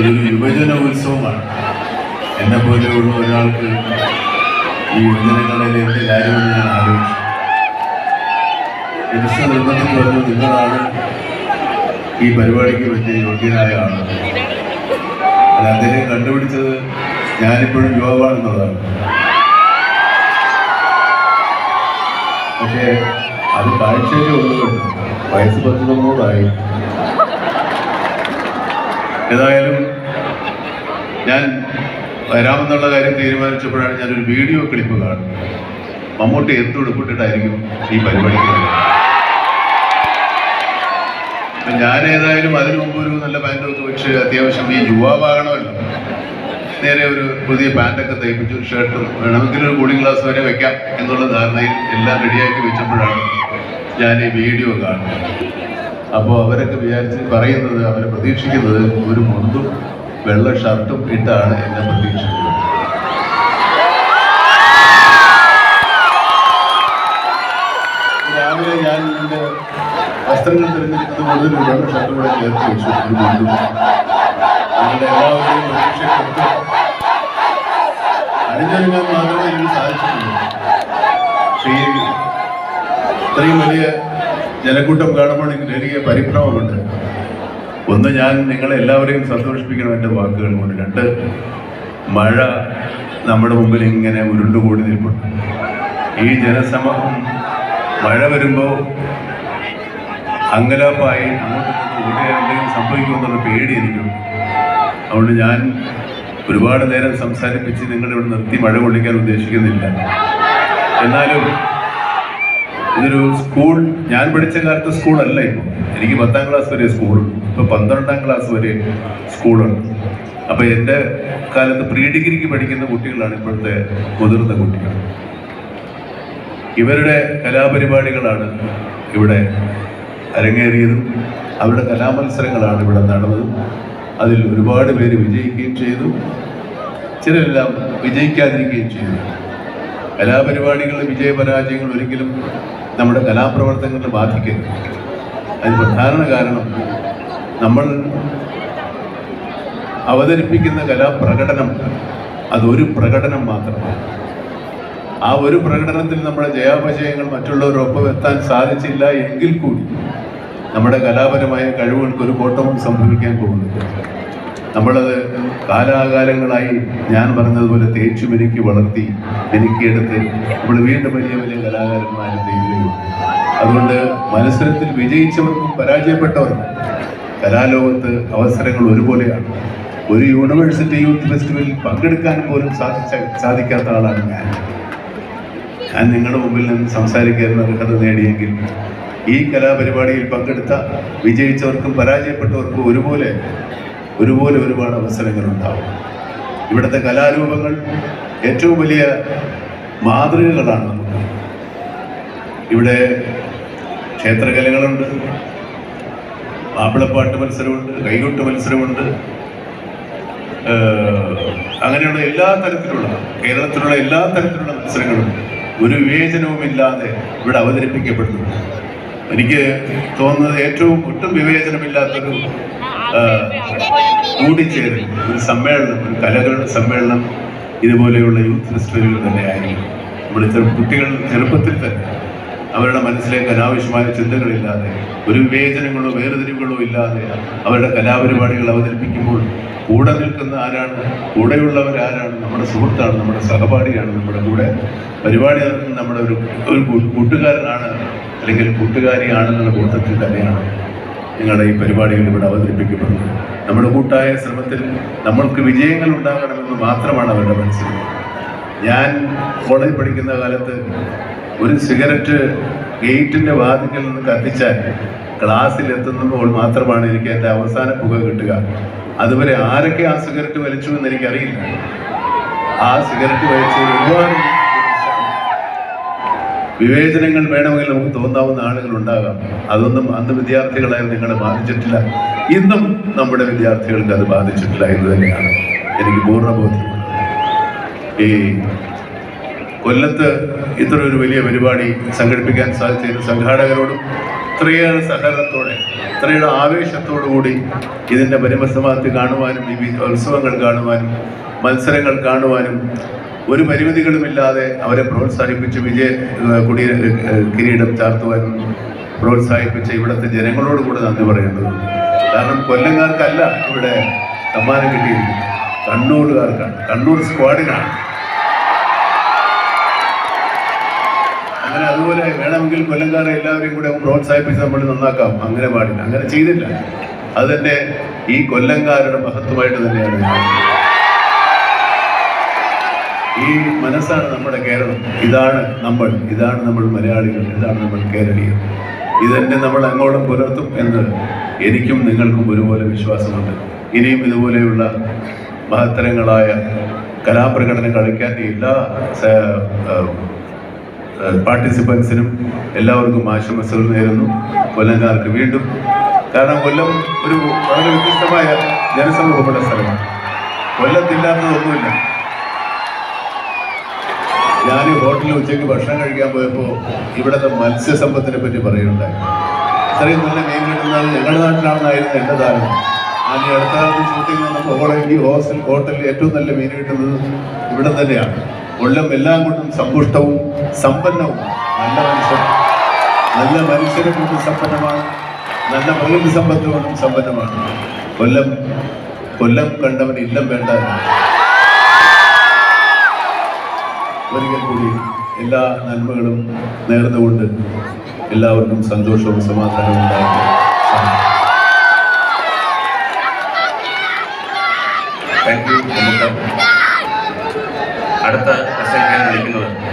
ഇതൊരു യുവജന ഉത്സവമാണ് എന്നെ പോലെയുള്ള ഒരാൾക്ക് ഈ യുവജനങ്ങളിലേക്ക് കാര്യമെന്ന് ഞാൻ ആലോചിച്ചു. മിനിസ്റ്റർ നിർബന്ധം പറഞ്ഞു നിങ്ങളാണ് ഈ പരിപാടിക്ക് പറ്റിയ യോഗ്യനായ ആൾ അല്ല അദ്ദേഹം കണ്ടുപിടിച്ചത് ഞാനിപ്പോഴും യുവാവാണെന്നുള്ളതാണ്. പക്ഷേ അത് കാഴ്ചയൊക്കെ ഉള്ളതുകൊണ്ട് വയസ്സ് പത്ത് ഏതായാലും ഞാൻ വരാമെന്നുള്ള കാര്യം തീരുമാനിച്ചപ്പോഴാണ് ഞാനൊരു വീഡിയോ ക്ലിപ്പ് കാണുന്നത്. മമ്മൂട്ടി എന്തുടുപ്പിട്ടിട്ടായിരിക്കും ഈ പരിപാടി ഞാൻ ഏതായാലും അതിനു മുമ്പ് ഒരു നല്ല പാന്റൊക്കെ വെച്ച് അത്യാവശ്യം ഈ യുവാവാകണമല്ലോ. നേരെ ഒരു പുതിയ പാന്റൊക്കെ തയ്പ്പിച്ചു ഷർട്ടും വേണമെങ്കിൽ ഒരു കൂളിംഗ് ഗ്ലാസ് വരെ വെക്കാം എന്നുള്ള ധാരണയിൽ എല്ലാം റെഡിയാക്കി വെച്ചപ്പോഴാണ് ഞാൻ ഈ വീഡിയോ കാണുന്നത്. അപ്പോൾ അവരൊക്കെ വിചാരിച്ച് പറയുന്നത് അവർ പ്രതീക്ഷിക്കുന്നത് ഒരു മുണ്ടും വെള്ള ഷർട്ടും ഇട്ടാണ് എന്നെ പ്രതീക്ഷിക്കുന്നത്. രാവിലെ ഞാൻ എന്റെ വസ്ത്രങ്ങൾ തിരഞ്ഞെടുക്കുന്നത് മുതൽ ഒരു വെള്ള ഷർട്ടും കൂടെ ചേർത്ത് വെച്ചു ഒരു മുണ്ടും. നിങ്ങളുടെ എല്ലാവരുടെയും പ്രതീക്ഷയ്ക്കൊത്ത് അണിഞ്ഞൊരുങ്ങാൻ മാത്രമേ എനിക്ക് സാധിച്ചിട്ടുള്ളൂ. ഇത്രയും വലിയ ജനക്കൂട്ടം കാണുമ്പോൾ എനിക്ക് എനിക്ക് പരിഭ്രമമുണ്ട്. ഒന്ന് ഞാൻ നിങ്ങളെ എല്ലാവരെയും സന്തോഷിപ്പിക്കണം എന്റെ വാക്കുകൾ കൊണ്ട്. രണ്ട് മഴ നമ്മുടെ മുമ്പിൽ ഇങ്ങനെ ഉരുണ്ടുകൂടി നിൽപ്പുണ്ട്. ഈ ജനസമൂഹം മഴ വരുമ്പോൾ അങ്കലാപ്പായി എന്തെങ്കിലും സംഭവിക്കുമെന്നുള്ള പേടി എനിക്കുണ്ട് അതുകൊണ്ട് ഞാൻ ഒരുപാട് നേരം സംസാരിപ്പിച്ച് നിങ്ങളിവിടെ നിർത്തി മഴ കൊള്ളിക്കാൻ ഉദ്ദേശിക്കുന്നില്ല. എന്നാലും ഇതൊരു സ്കൂൾ ഞാൻ പഠിച്ച കാലത്ത് സ്കൂളല്ല ഇപ്പോൾ എനിക്ക് പത്താം ക്ലാസ് വരെ സ്കൂളുണ്ട് ഇപ്പോൾ പന്ത്രണ്ടാം ക്ലാസ് വരെ സ്കൂളുണ്ട് അപ്പോൾ എന്റെ കാലത്ത് പ്രീ ഡിഗ്രിക്ക് പഠിക്കുന്ന കുട്ടികളാണ് ഇപ്പോഴത്തെ മുതിർന്ന കുട്ടികൾ. ഇവരുടെ കലാപരിപാടികളാണ് ഇവിടെ അരങ്ങേറിയതും അവരുടെ കലാമത്സരങ്ങളാണ് ഇവിടെ നടന്നതും. അതിൽ ഒരുപാട് പേര് വിജയിക്കുകയും ചെയ്തു. ചിലരെല്ലാം വിജയിക്കാതിരിക്കുകയും ചെയ്തു. കലാപരിപാടികളുടെ വിജയപരാജയങ്ങൾ ഒരിക്കലും നമ്മുടെ കലാപ്രവർത്തനങ്ങളെ ബാധിക്കരുത്. അതിന് പ്രധാന കാരണം നമ്മൾ അവതരിപ്പിക്കുന്ന കലാപ്രകടനം അതൊരു പ്രകടനം മാത്രമാണ്. ആ ഒരു പ്രകടനത്തിൽ നമ്മുടെ ജയാപജയങ്ങൾ മറ്റുള്ളവരൊപ്പം എത്താൻ സാധിച്ചില്ല എങ്കിൽ കൂടി നമ്മുടെ കലാപരമായ കഴിവുകൾക്ക് ഒരു കോട്ടവും സംഭവിക്കാൻ പോകുന്നില്ല. നമ്മളത് കാലാകാലങ്ങളായി ഞാൻ പറഞ്ഞതുപോലെ തേച്ചു മെനിക്ക് വളർത്തി മെനിക്കെടുത്ത് നമ്മൾ വീണ്ടും വലിയ വലിയ കലാകാരന്മാരെ തീരുകയും അതുകൊണ്ട് മത്സരത്തിൽ വിജയിച്ചവർക്കും പരാജയപ്പെട്ടവർക്കും കലാലോകത്ത് അവസരങ്ങൾ ഒരുപോലെയാണ്. ഒരു യൂണിവേഴ്സിറ്റി യൂത്ത് ഫെസ്റ്റിവലിൽ പങ്കെടുക്കാൻ പോലും സാധിച്ച സാധിക്കാത്ത ആളാണ് ഞാൻ. ഞാൻ നിങ്ങളുടെ മുമ്പിൽ നിന്ന് സംസാരിക്കാൻ അർഹത നേടിയെങ്കിൽ ഈ കലാപരിപാടിയിൽ പങ്കെടുത്ത വിജയിച്ചവർക്കും പരാജയപ്പെട്ടവർക്കും ഒരുപോലെ ഒരുപോലെ ഒരുപാട് അവസരങ്ങൾ ഉണ്ടാവും ഇവിടുത്തെ കലാരൂപങ്ങൾ ഏറ്റവും വലിയ മാതൃകകളാണ് നമുക്ക്. ഇവിടെ ക്ഷേത്രകലകളുണ്ട് മാപ്പിളപ്പാട്ട് മത്സരമുണ്ട് കൈകൊട്ട് മത്സരമുണ്ട്. അങ്ങനെയുള്ള എല്ലാ തരത്തിലുള്ള കേരളത്തിലുള്ള എല്ലാ തരത്തിലുള്ള മത്സരങ്ങളും ഒരു വിവേചനവും ഇല്ലാതെ ഇവിടെ അവതരിപ്പിക്കപ്പെടുന്നുണ്ട്. എനിക്ക് തോന്നുന്നത് ഏറ്റവും ഒട്ടും വിവേചനമില്ലാത്തൊരു ഏഹ്, കൂടിച്ചേരൽ ഒരു സമ്മേളനം ഒരു കലകളുടെ സമ്മേളനം ഇതുപോലെയുള്ള യൂത്ത് ഫെസ്റ്റിവലുകൾ തന്നെയായിരിക്കും നമ്മുടെ ചെറു കുട്ടികൾ ചെറുപ്പത്തിൽ തന്നെ അവരുടെ മനസ്സിലേക്ക് അനാവശ്യമായ ചിന്തകളില്ലാതെ ഒരു വിവേചനങ്ങളോ വേർതിരിവുകളോ ഇല്ലാതെ അവരുടെ കലാപരിപാടികൾ അവതരിപ്പിക്കുമ്പോൾ കൂടെ നിൽക്കുന്ന ആരാണ് കൂടെയുള്ളവർ ആരാണ് നമ്മുടെ സുഹൃത്താണ് നമ്മുടെ സഹപാഠിയാണ് നമ്മുടെ കൂടെ പരിപാടി നടത്തുന്ന നമ്മുടെ ഒരു ഒരു കൂട്ടുകാരനാണ് അല്ലെങ്കിൽ കൂട്ടുകാരിയാണെന്നുള്ള കൂട്ടത്തിൽ തന്നെയാണ് നിങ്ങളുടെ ഈ പരിപാടികൾ ഇവിടെ അവതരിപ്പിക്കപ്പെടുന്നത് നമ്മുടെ കൂട്ടായ ശ്രമത്തിൽ നമ്മൾക്ക് വിജയങ്ങൾ ഉണ്ടാകണമെന്ന് മാത്രമാണ് അവരുടെ മനസ്സിൽ. ഞാൻ കോളേജ് പഠിക്കുന്ന കാലത്ത് ഒരു സിഗരറ്റ് ഗേറ്റിന്റെ വാതിക്കൽ നിന്ന് കത്തിച്ചാൽ ക്ലാസ്സിൽ എത്തുമ്പോൾ മാത്രമാണ് എനിക്ക് എന്റെ അവസാന പുക കിട്ടുക. അതുവരെ ആരൊക്കെ ആ സിഗരറ്റ് വലിച്ചു എന്ന് എനിക്കറിയില്ല. ആ സിഗരറ്റ് വലിച്ച് ഒരുപാട് വിവേചനങ്ങൾ വേണമെങ്കിൽ നമുക്ക് തോന്നാവുന്ന ആളുകൾ ഉണ്ടാകാം. അതൊന്നും അന്ന് വിദ്യാർത്ഥികളെ നിങ്ങളെ ബാധിച്ചിട്ടില്ല. ഇന്നും നമ്മുടെ വിദ്യാർത്ഥികൾക്ക് അത് ബാധിച്ചിട്ടില്ല എന്ന് തന്നെയാണ് എനിക്ക് പൂർണബോധ്യം. ഈ കൊല്ലത്ത് ഇത്ര ഒരു വലിയ പരിപാടി സംഘടിപ്പിക്കാൻ സാധിച്ചതിന് സംഘാടകരോടും ഇത്രയേറെ സഹകരണത്തോടെ ഇത്രയേറെ ആവേശത്തോടു കൂടി ഇതിന്റെ പരിമസമാപ്തി കാണുവാനും ഈ ഉത്സവങ്ങൾ കാണുവാനും മത്സരങ്ങൾ കാണുവാനും ഒരു പരിമിതികളുമില്ലാതെ അവരെ പ്രോത്സാഹിപ്പിച്ച് വിജയ കുടി കിരീടം ചാർത്തുവാൻ പ്രോത്സാഹിപ്പിച്ച ഇവിടുത്തെ ജനങ്ങളോട് കൂടെ നന്ദി പറയേണ്ടതുണ്ട്. കാരണം കൊല്ലങ്ങാർക്കല്ല ഇവിടെ സമ്മാനം കിട്ടിയിരിക്കുന്നത്. കണ്ണൂരുകാർക്കാണ്. കണ്ണൂർ സ്ക്വാഡിനാണ് അങ്ങനെ അതുപോലെ വേണമെങ്കിൽ കൊല്ലങ്കാരെ എല്ലാവരെയും കൂടെ പ്രോത്സാഹിപ്പിച്ച് നമ്മൾ നന്നാക്കാം. അങ്ങനെ പാടില്ല. അങ്ങനെ ചെയ്തില്ല. അത് ഈ കൊല്ലങ്കാരുടെ മഹത്വമായിട്ട് തന്നെയാണ്. ഈ മനസ്സാണ് നമ്മുടെ കേരളം. ഇതാണ് നമ്മൾ ഇതാണ് നമ്മൾ മലയാളികൾ ഇതാണ് നമ്മൾ കേരളീയർ. ഇതന്നെ നമ്മൾ അങ്ങോളം പുലർത്തും എന്ന് എനിക്കും നിങ്ങൾക്കും ഒരുപോലെ വിശ്വാസമുണ്ട്. ഇനിയും ഇതുപോലെയുള്ള മഹത്തരങ്ങളായ കലാപ്രകടനം കളിക്കാൻ എല്ലാ പാർട്ടിസിപ്പൻസിനും എല്ലാവർക്കും ആശംസകൾ നേരുന്നു. കൊല്ലംകാർക്ക് വീണ്ടും. കാരണം കൊല്ലം ഒരു വളരെ വ്യത്യസ്തമായ ജനസമൂഹമുള്ള സ്ഥലമാണ്. കൊല്ലത്തില്ലാത്തതൊന്നുമില്ല. ഞാൻ ഹോട്ടലിൽ ഉച്ചയ്ക്ക് ഭക്ഷണം കഴിക്കാൻ പോയപ്പോൾ ഇവിടുത്തെ മത്സ്യസമ്പത്തിനെ പറ്റി പറയുന്നുണ്ടായി ഇത്രയും നല്ല മീൻ കിട്ടുന്നത് ഞങ്ങളുടെ നാട്ടിലാണെന്നായിരുന്നു എന്റെ ധാരണ. ഞാൻ ഈ അടുത്ത കാലത്ത് ഷൂട്ടിംഗ് വന്നപ്പോൾ ഈ ഹോസ്റ്റൽ ഹോട്ടലിൽ ഏറ്റവും നല്ല മീൻ കിട്ടുന്നത് ഇവിടെ തന്നെയാണ്. കൊല്ലം എല്ലാം കൊണ്ടും സമ്പുഷ്ടവും സമ്പന്നവും. നല്ല മനുഷ്യർ നല്ല മനുഷ്യരെ കൊണ്ടും സമ്പന്നമാണ്. നല്ല പ്രകൃതി സമ്പത്ത് കൊണ്ടും സമ്പന്നമാണ്. കൊല്ലം കൊല്ലം കണ്ടവൻ ഇല്ലം വേണ്ട ഒരിക്കൽ കൂടി എല്ലാ നന്മകളും നേർന്നുകൊണ്ട് എല്ലാവർക്കും സന്തോഷവും സമാധാനവും നമുക്ക് അടുത്ത